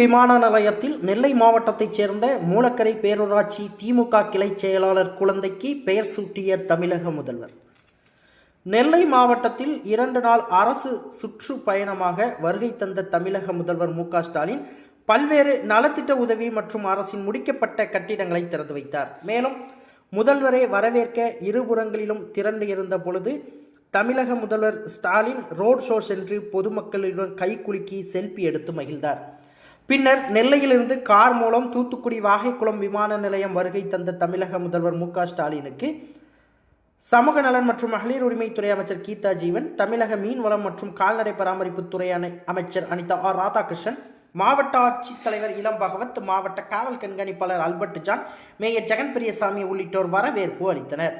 விமான நிலையத்தில் நெல்லை மாவட்டத்தைச் சேர்ந்த மூலக்கரை பேரூராட்சி திமுக கிளைச் செயலாளர் குழந்தைக்கு பெயர் சூட்டிய தமிழக முதல்வர். நெல்லை மாவட்டத்தில் இரண்டு நாள் அரசு சுற்றுப்பயணமாக வருகை தந்த தமிழக முதல்வர் மு ஸ்டாலின் பல்வேறு நலத்திட்ட உதவி மற்றும் அரசின் முடிக்கப்பட்ட கட்டிடங்களை திறந்து வைத்தார். மேலும் முதல்வரை வரவேற்க இருபுறங்களிலும் திரண்டு இருந்த பொழுது தமிழக முதல்வர் ஸ்டாலின் ரோட் ஷோ சென்று பொதுமக்களுடன் கைகுலுக்கி செல்ஃபி எடுத்து மகிழ்ந்தார். பின்னர் நெல்லையிலிருந்து கார் மூலம் தூத்துக்குடி வாகைக்குளம் விமான நிலையம் வருகை தந்த தமிழக முதல்வர் மு ஸ்டாலினுக்கு சமூக நலன் மற்றும் மகளிர் உரிமைத்துறை அமைச்சர் கீதா ஜீவன் தமிழக மீன்வளம் மற்றும் கால்நடை பராமரிப்புத்துறை அணை அமைச்சர் அனிதா ஆர் ராதாகிருஷ்ணன் மாவட்ட ஆட்சித்தலைவர் இளம் பகவத் மாவட்ட காவல் கண்காணிப்பாளர் Albert John mayor Jagan Periyasamy உள்ளிட்டோர் வரவேற்பு அளித்தனர்.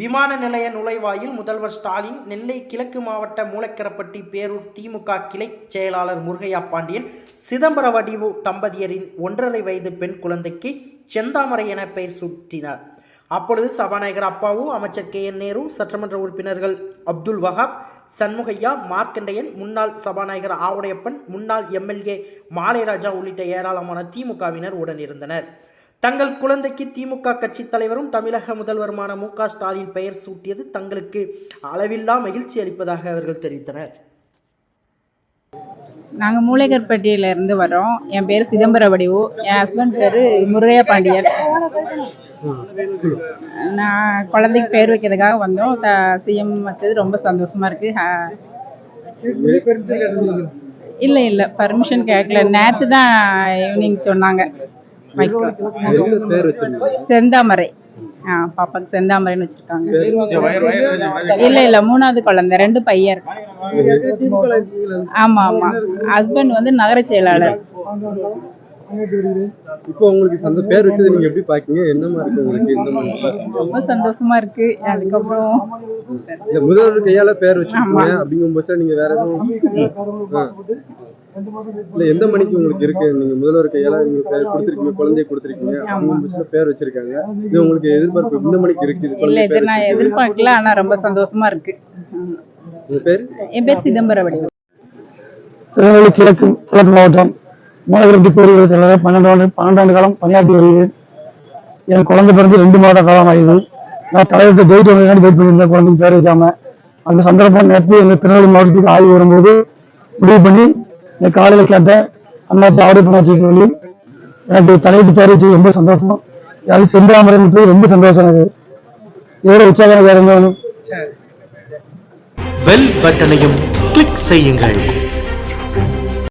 விமான நிலைய நுழைவாயில் முதல்வர் ஸ்டாலின் நெல்லை கிழக்கு மாவட்ட மூலக்கரப்பட்டி பேரூர் திமுக கிளை செயலாளர் முருகையா பாண்டியன் சிதம்பர வடிவு தம்பதியரின் ஒன்றரை வயது பெண் குழந்தைக்கு செந்தாமரை என பெயர் சூட்டினார். அப்பொழுது சபாநாயகர் அப்பாவு அமைச்சர் கே என் நேரு சட்டமன்ற உறுப்பினர்கள் அப்துல் வஹாப் சண்முகையா மார்க்கண்டையன் முன்னாள் சபாநாயகர் ஆவுடையப்பன் முன்னாள் எம்எல்ஏ மாலைராஜா உள்ளிட்ட ஏராளமான திமுகவினர் உடனிருந்தனர் தங்கள் குழந்தைக்கு திமுக கட்சித் தலைவரும் தமிழக முதல்வருமான மு க ஸ்டாலின் பெயர் சூட்டியது தங்களுக்கு அளவில்லா மகிழ்ச்சி அளிப்பதாக அவர்கள் தெரிவித்தனர். நாங்கள் மூளைகர்பட்டியில இருந்து வரோம் என் பேர் சிதம்பர வடிவு. என் ஹஸ்பண்ட் பேர் முருகைய பாண்டியன் நான் குழந்தைக்கு பேர் வைக்கிறதுக்காக வந்தோம். த சிஎம் வச்சது ரொம்ப சந்தோஷமா இருக்கு. இல்லை இல்லை பர்மிஷன் கேட்கல நேற்று தான் ஈவினிங் சொன்னாங்க. செந்தாமரை. ஆ பாப்பாக்கு செந்தாமரைன்னு வச்சிருக்காங்க. இல்லை இல்லை மூணாவது குழந்தை ரெண்டு பையன். இருக்கு ஆமா ஆமா. ஹஸ்பண்ட் வந்து நகர செயலாளர். இப்போ உங்களுக்கு அந்த பேர் வச்சது நீங்க எப்படி பாக்கீங்க? என்ன மாதிரி இருக்கு உங்களுக்கு? இந்த மாதிரி ரொம்ப சந்தோஷமா இருக்கு. அதுக்கப்புறம் இல்ல முதல்வர் கையால பேர் வச்சிருக்கீங்க அப்படிங்கும் பட்சம் நீங்க வேற எதுவும். இல்ல எந்த மணிக்கு உங்களுக்கு இருக்கு? நீங்க முதல்வர் கையால நீங்க பேர் கொடுத்திருக்கீங்க குழந்தைய கொடுத்திருக்கீங்க அப்படிங்கும் பட்சத்துல பேர் வச்சிருக்காங்க. இது உங்களுக்கு எதிர்பார்ப்பு இந்த மணிக்கு இருக்கு? இல்ல இது நான் எதிர்பார்க்கல ஆனா ரொம்ப சந்தோஷமா இருக்கு. உங்க பேர்? என் பேர் சிதம்பர வடிவு திருநெல்வேலி கிழக்கு கிழக்கு மாவட்டம் மூலகிரட்டி பேரூர் செயலாளர் பன்னெண்டு ஆண்டு பன்னெண்டாண்டு காலம் பணியாற்றி வருகிறேன். என் குழந்தை பிறந்து ரெண்டு மாத காலம் ஆகுது நான் தலைவர்கிட்ட டேட் வந்து வெயிட் பண்ணியிருந்தேன் குழந்தைக்கு பேர் வைக்காம. அந்த சந்தர்ப்பம் நேற்று எங்கள் திருநெல்வேலி மாவட்டத்துக்கு ஆய்வு வரும்போது முடிவு பண்ணி இந்த காலையில் கேட்டேன். அண்ணாச்சி ஆர்டர் பண்ணாச்சு சொல்லி. எனக்கு தலையிட்டு பேர் வச்சு ரொம்ப சந்தோஷம். யாரும் செந்தாமரை ரொம்ப சந்தோஷம் எனக்கு. எவ்வளோ உற்சாகம் வேற என்ன வேணும் பெல் பட்டனையும் கிளிக் செய்யுங்கள்.